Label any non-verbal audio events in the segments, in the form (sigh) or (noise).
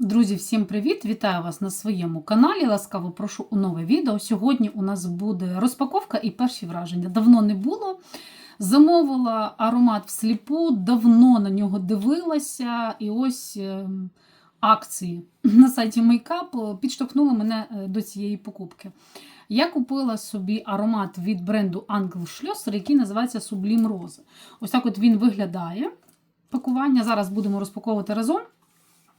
Друзі, всім привіт! Вітаю вас на своєму каналі. Ласкаво прошу у нове відео. Сьогодні у нас буде розпаковка і перші враження. Давно не було. Замовила аромат всліпу, давно на нього дивилася, і ось е, акції на сайті Makeup підштовхнули мене е, до цієї покупки. Я купила собі аромат від бренду Angel Schlosser, який називається Sublime Rose. Ось так от він виглядає. Пакування. Зараз будемо розпаковувати разом.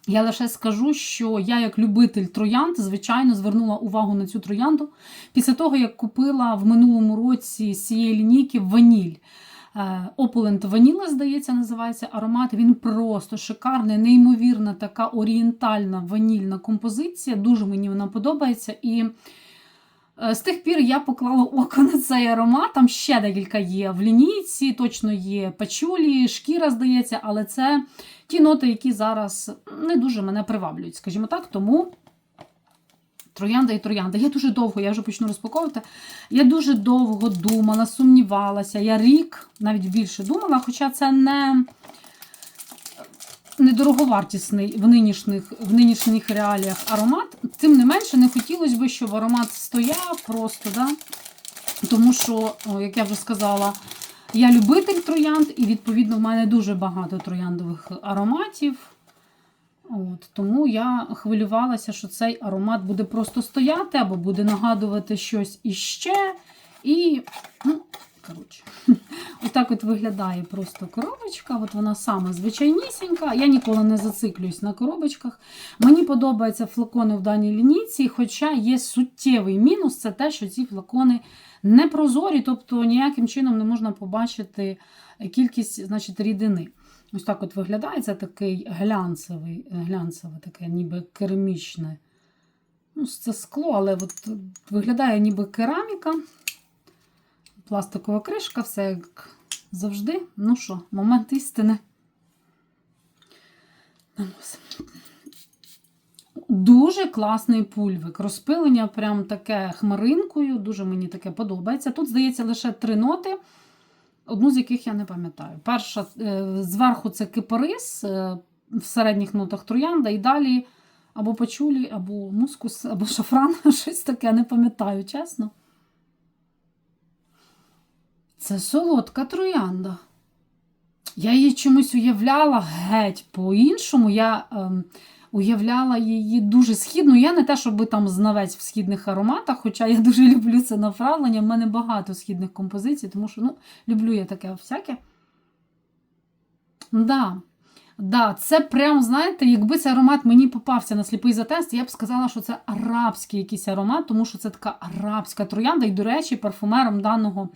Я лише скажу, що я, як любитель троянд, звичайно, звернула увагу на цю троянду після того, як купила в минулому році з цієї лінійки ваніль. Опулент Ваніла, здається, називається аромат. Він просто шикарний, неймовірна така орієнтальна ванільна композиція. Дуже мені вона подобається. І е, з тих пір я поклала око на цей аромат. Там ще декілька є в лінійці, точно є пачулі, шкіра, здається, але це ті ноти, які зараз не дуже мене приваблюють, скажімо так. Тому троянда і троянда. Я дуже довго, я вже почну розпаковувати. Я дуже довго думала, сумнівалася. Я рік навіть більше думала, хоча це не. Недороговартісний в нинішніх, в нинішніх реаліях аромат. Тим не менше, не хотілося б, щоб аромат стояв просто, да? тому що, як я вже сказала, я любитель троянд, і, відповідно, в мене дуже багато трояндових ароматів. От, Тому я хвилювалася, що цей аромат буде просто стояти, або буде нагадувати щось іще. І, ну, коротше, отак от виглядає просто коробочка. От вона саме звичайнісінька. Я ніколи не зациклююсь на коробочках. Мені подобаються флакони в даній лінійці, хоча є суттєвий мінус це те, що ці флакони не прозорі, тобто ніяким чином не можна побачити кількість значить, рідини. Ось так от виглядає це такий глянцевий, глянцеве, таке ніби керамічне. Ну, Це скло, але от виглядає ніби кераміка. Пластикова кришка, все як завжди. Ну що, момент істини. Дуже класний пульвик. Розпилення прям таке хмаринкою, дуже мені таке подобається. Тут, здається, лише три ноти, одну з яких я не пам'ятаю. Перша е, зверху це кипарис, е, в середніх нотах троянда, і далі або пачулі, або мускус, або шафран, (laughs) щось таке, не пам'ятаю, чесно. Це солодка троянда. Я її чомусь уявляла геть по-іншому. Я ем, уявляла її дуже східну. Я не те, щоб там знавець в східних ароматах, хоча я дуже люблю це направлення. В мене багато східних композицій, тому що ну, люблю я таке всяке. Да. Да, Це прям, знаєте, якби цей аромат мені попався на сліпий затест, я б сказала, що це арабський якийсь аромат, тому що це така арабська троянда. І, до речі, парфумером даного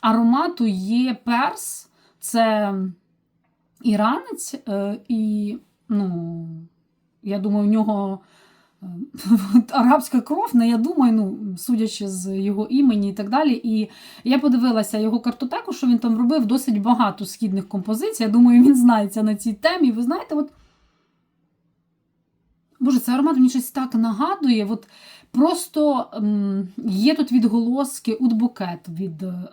аромату є перс, це іранець, е, і, ну, я думаю, в нього е, (laughs) арабська кров, не я думаю, ну, судячи з його імені і так далі. І я подивилася його картотеку, що він там робив досить багато східних композицій. Я думаю, він знається на цій темі. Ви знаєте, от. Боже, цей аромат мені щось так нагадує. От Просто ем, є тут відголоски Удбукет від е,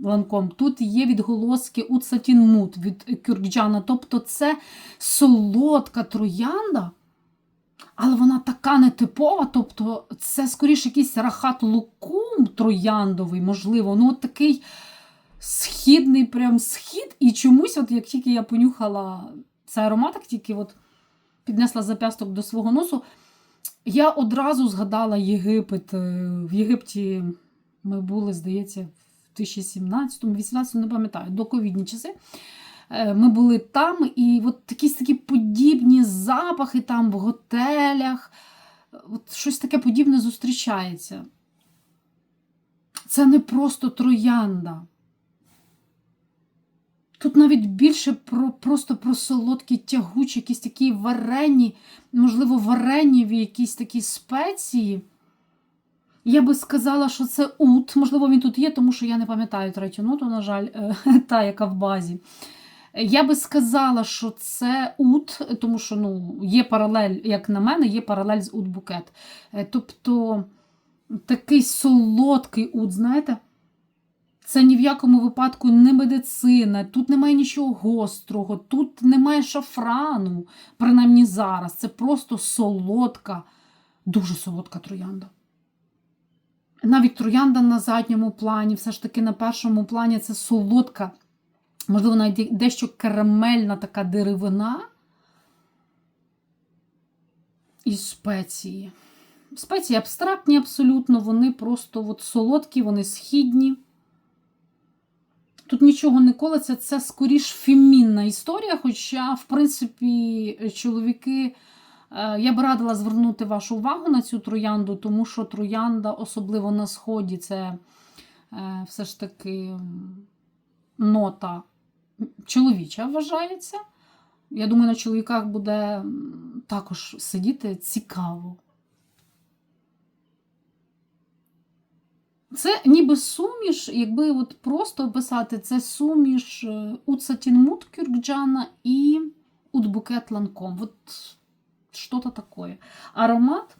Ланком, тут є відголоски Уд Сатінмут від Кюркджана. Тобто це солодка троянда, але вона така нетипова. Тобто це скоріше якийсь рахат лукум трояндовий, можливо. ну от такий східний прям схід. І чомусь, от як тільки я понюхала цей аромат, як тільки от піднесла запясток до свого носу. Я одразу згадала Єгипет. В Єгипті ми були, здається, в 2017-му, 18 не пам'ятаю, до ковідні часи. Ми були там, і от якісь такі подібні запахи там в готелях. От Щось таке подібне зустрічається. Це не просто троянда. Тут навіть більше про, просто про солодкі тягучі, якісь такі варені, можливо, варенєві якісь такі спеції. Я би сказала, що це ут. Можливо, він тут є, тому що я не пам'ятаю третю ноту, на жаль, (laughs) та, яка в базі. Я би сказала, що це ут, тому що ну, є паралель, як на мене, є паралель з Це ні в якому випадку не медицина, тут немає нічого гострого, тут немає шафрану, принаймні зараз. Це просто солодка, дуже солодка троянда. Навіть троянда на задньому плані, все ж таки на першому плані це солодка, можливо, навіть дещо карамельна така деревина і спеції. Спеції абстрактні абсолютно, вони просто от солодкі, вони східні. Тут нічого не колеться, це скоріш фемінна історія. Хоча, в принципі, чоловіки, е, я б радила звернути вашу увагу на цю троянду, тому що троянда, особливо на сході, це е, все ж таки нота чоловіча вважається. Я думаю, на чоловіках буде також сидіти цікаво. Це ніби суміш, якби от просто описати, це суміш е, Уцатінмут Кюркджана і Утбукет Ланком. От що-то таке. Аромат.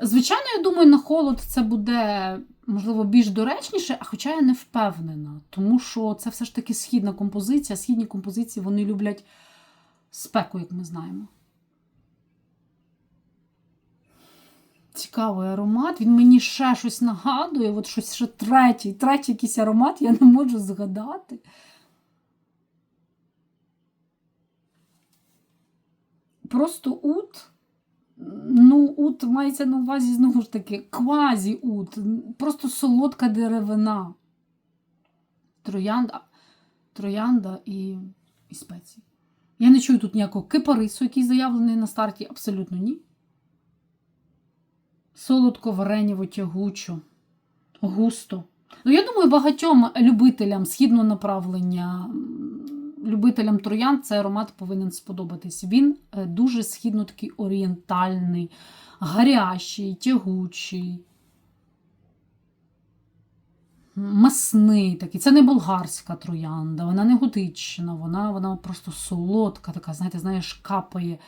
Звичайно, я думаю, на холод це буде, можливо, більш доречніше, а хоча я не впевнена, тому що це все ж таки східна композиція. Східні композиції вони люблять спеку, як ми знаємо. Цікавий аромат. Він мені ще щось нагадує, от щось ще третій, третій якийсь аромат, я не можу згадати. Просто ут. Ну, ут мається на увазі, знову ж таки, квазі-ут. Просто солодка деревина. Троянда, троянда і, і спеції. Я не чую тут ніякого кипарису, який заявлений на старті, абсолютно ні солодко варенєво тягучо, густо. Ну, я думаю, багатьом любителям східного направлення, любителям троян цей аромат повинен сподобатись. Він е, дуже східно такий орієнтальний, гарячий, тягучий. Масний такий. Це не болгарська троянда, вона не готична, вона вона просто солодка, така, знаєте, знаєш, капає.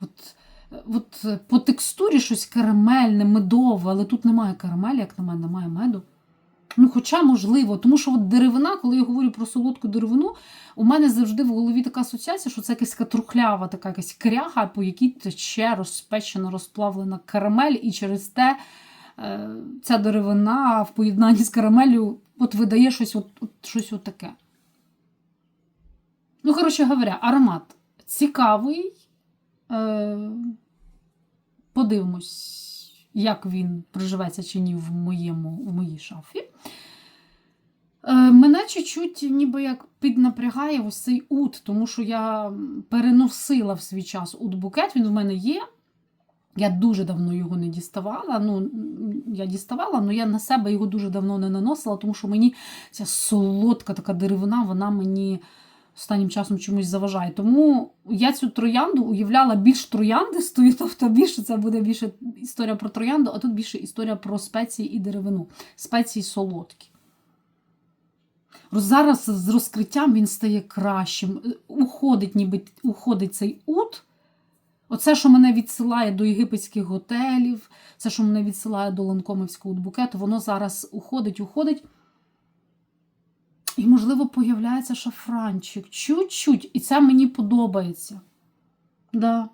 От от по текстурі щось карамельне, медове, але тут немає карамелі, як на мене, немає меду. Ну, Хоча, можливо, тому що от деревина, коли я говорю про солодку деревину, у мене завжди в голові така асоціація, що це якась така трухлява, така якась кряга, по якій тече розпечена, розплавлена карамель, і через те е, ця деревина в поєднанні з карамелью от видає щось от, от, щось от таке. Ну, коротше говоря, аромат цікавий. Е, Подивимось, як він приживеться чи ні в моєму, в моїй шафі. Е, Мене чуть-чуть ніби як піднапрягає ось цей ут, тому що я переносила в свій час ут-букет, він в мене є. Я дуже давно його не діставала. Ну, я діставала, але я на себе його дуже давно не наносила, тому що мені ця солодка така деревина, вона мені останнім часом чомусь заважає. Тому я цю троянду уявляла більш трояндистою, (laughs) тобто більше це буде більше історія про троянду, а тут більше історія про спеції і деревину. Спеції солодкі. Зараз з розкриттям він стає кращим. Уходить, ніби уходить цей ут. Оце, що мене відсилає до єгипетських готелів, це, що мене відсилає до ланкомівського букету, воно зараз уходить, уходить. І, можливо, появляється шафранчик. Чуть-чуть. І це мені подобається. Да.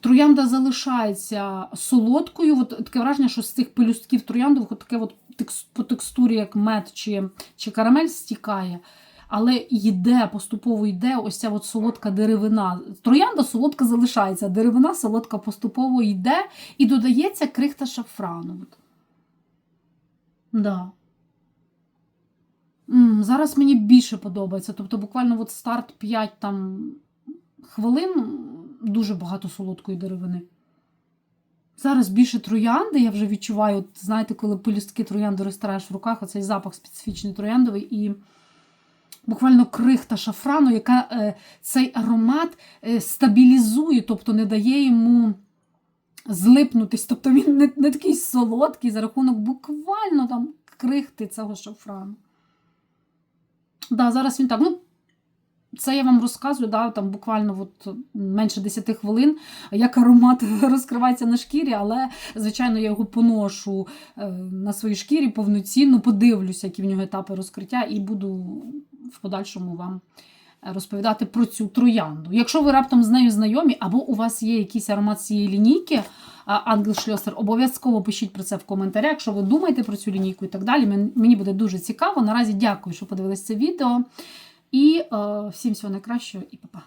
Троянда залишається солодкою. От Таке враження, що з цих пелюстків трояндових от таке от по текстурі, як мед чи чи карамель стікає. Але йде, поступово йде ось ця от солодка деревина. Троянда солодка залишається, деревина солодка поступово йде і додається крихта шафрану. Да. Зараз мені більше подобається. Тобто, буквально от старт 5 там, хвилин дуже багато солодкої деревини. Зараз більше троянди, я вже відчуваю, от, знаєте, коли пелюстки троянди розтираєш в руках, оцей запах специфічний трояндовий, і буквально крихта шафрану, яка е, цей аромат е, стабілізує, тобто не дає йому злипнутись. Тобто він не, не такий солодкий за рахунок буквально там крихти цього шафрану. Да, зараз він так. Ну, це я вам розказую, да, там буквально от менше 10 хвилин, як аромат (laughs) розкривається на шкірі, але, звичайно, я його поношу е, на своїй шкірі повноцінно, подивлюся, які в нього етапи розкриття, і буду в подальшому вам розповідати про цю троянду. Якщо ви раптом з нею знайомі, або у вас є якийсь аромат цієї лінійки, Ангел Шльосер, обов'язково пишіть про це в коментарях, якщо ви думаєте про цю лінійку і так далі. Мені буде дуже цікаво. Наразі дякую, що подивилися це відео. І е, всім всього найкращого і па-па.